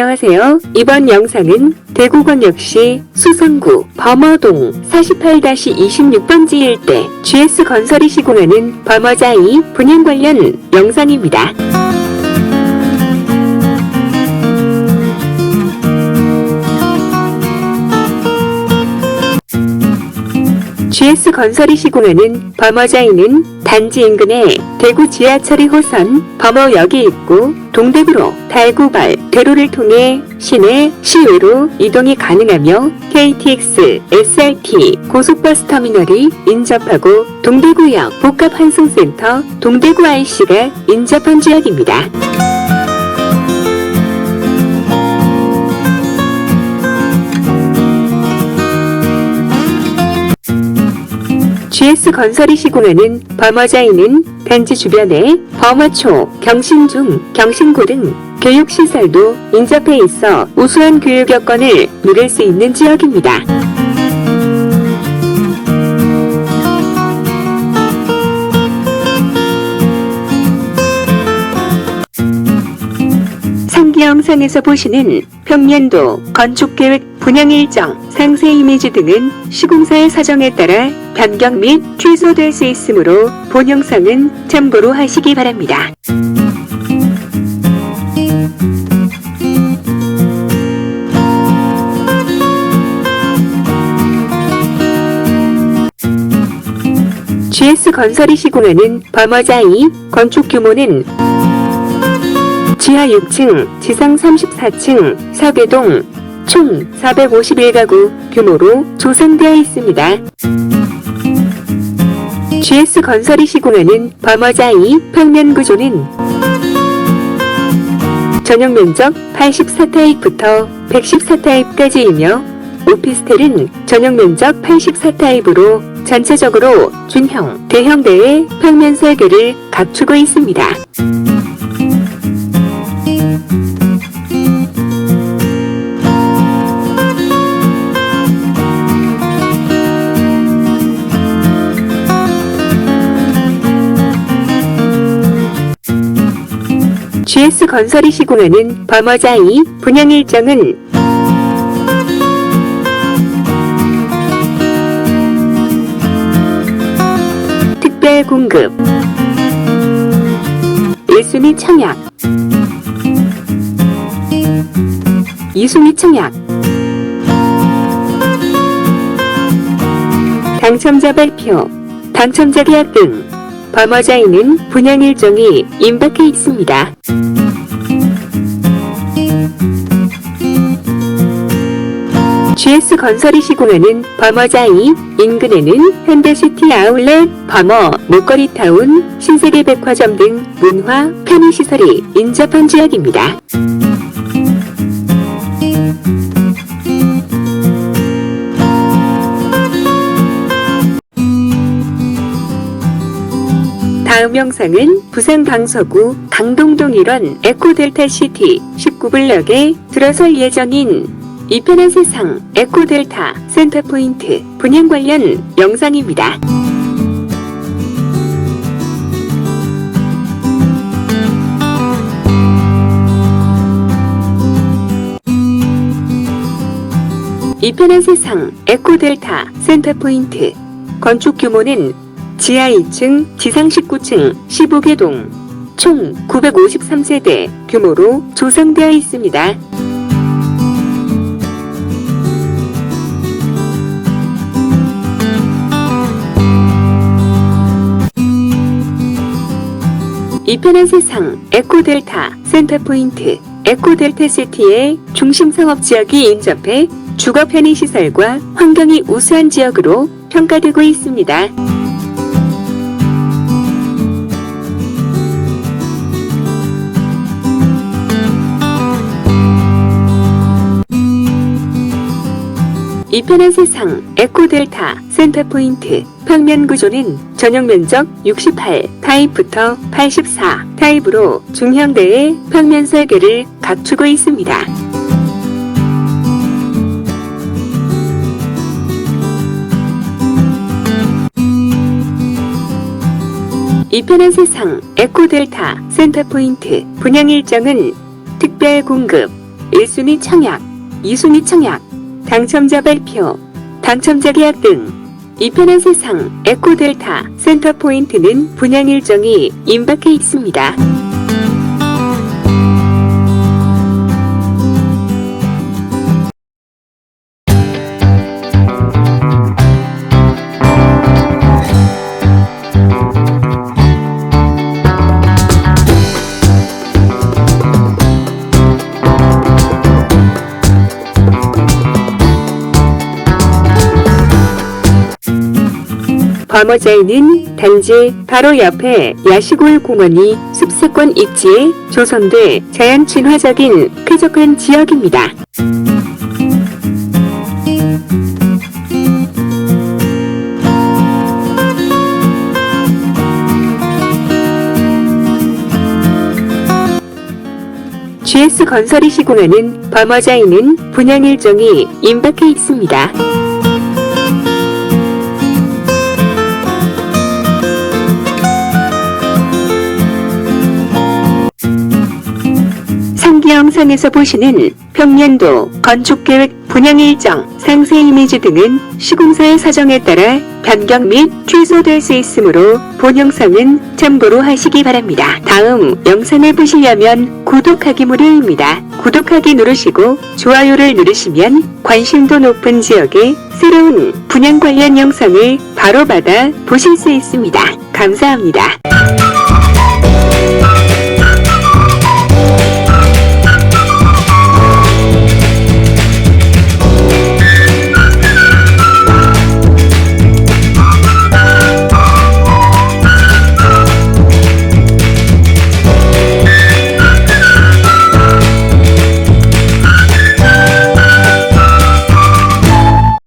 안녕하세요. 이번 영상은 대구광역시 수성구 범어동 48-26번지 일대 GS건설이 시공하는 범어자이 분양 관련 영상입니다. GS건설이 시공하는 범어자이는 단지 인근에 대구 지하철 2호선 범어역이 있고 동대구로 달구발 대로를 통해 시내 시외로 이동이 가능하며 KTX, SRT 고속버스 터미널이 인접하고 동대구역 복합환승센터 동대구 IC가 인접한 지역입니다. GS건설이 시공하는 범어자이는 단지 주변에 범어초, 경신중, 경신고 등 교육시설도 인접해 있어 우수한 교육 여건을 누릴 수 있는 지역입니다. 상기 영상에서 보시는 평년도, 건축계획, 분양 일정, 상세 이미지 등은 시공사의 사정에 따라 변경 및 취소될 수 있으므로 본 영상은 참고로 하시기 바랍니다. GS건설이 시공하는 범어자이 건축 규모는 지하 6층, 지상 34층, 서계동 총 451가구 규모로 조성되어 있습니다. GS건설이 시공하는 범어자이 평면 구조는 전용 면적 84타입부터 114타입까지이며 오피스텔은 전용 면적 84타입으로 전체적으로 중형, 대형 대의 평면 설계를 갖추고 있습니다. GS건설이 시공하는 범어자이 분양 일정은 특별 공급 1순위 청약 2순위 청약 당첨자 발표 당첨자 계약 등 범어자이는 분양 일정이 임박해 있습니다. GS건설이 시공하는 범어자이 인근에는 현대시티 아울렛, 범어, 목걸이타운, 신세계 백화점 등 문화, 편의시설이 인접한 지역입니다. 다음 영상은 부산 강서구 강동동 일원 에코델타시티 19블럭에 들어설 예정인 이편한 세상 에코델타 센터포인트 분양 관련 영상입니다. 이편한 세상 에코델타 센터포인트 건축 규모는 지하 2층, 지상 19층, 15개 동, 총 953세대 규모로 조성되어 있습니다. 이 편한 세상 에코델타 센터포인트 에코델타 시티의 중심 상업 지역이 인접해 주거 편의 시설과 환경이 우수한 지역으로 평가되고 있습니다. 이 편한 세상 에코델타 센터포인트 평면 구조는 전용 면적 68 타입부터 84 타입으로 중형대의 평면 설계를 갖추고 있습니다. 이 편한 세상 에코델타 센터포인트 분양 일정은 특별 공급 1순위 청약, 2순위 청약, 당첨자 발표, 당첨자 계약 등 이편한 세상 에코델타 센터 포인트는 분양 일정이 임박해 있습니다. 범어자에는 단지 바로 옆에 야시골 공원이 숲세권 입지에 조성돼 자연 친화적인 쾌적한 지역입니다. 건설이 시공하는 범어자에는 분양 일정이 임박해 있습니다. 영상에서 보시는 평년도 건축계획 분양 일정, 상세 이미지 등은 시공사의 사정에 따라 변경 및 취소될 수 있으므로 본 영상은 참고로 하시기 바랍니다. 다음 영상을 보시려면 구독하기 무료입니다. 구독하기 누르시고 좋아요를 누르시면 관심도 높은 지역의 새로운 분양 관련 영상을 바로 받아 보실 수 있습니다. 감사합니다.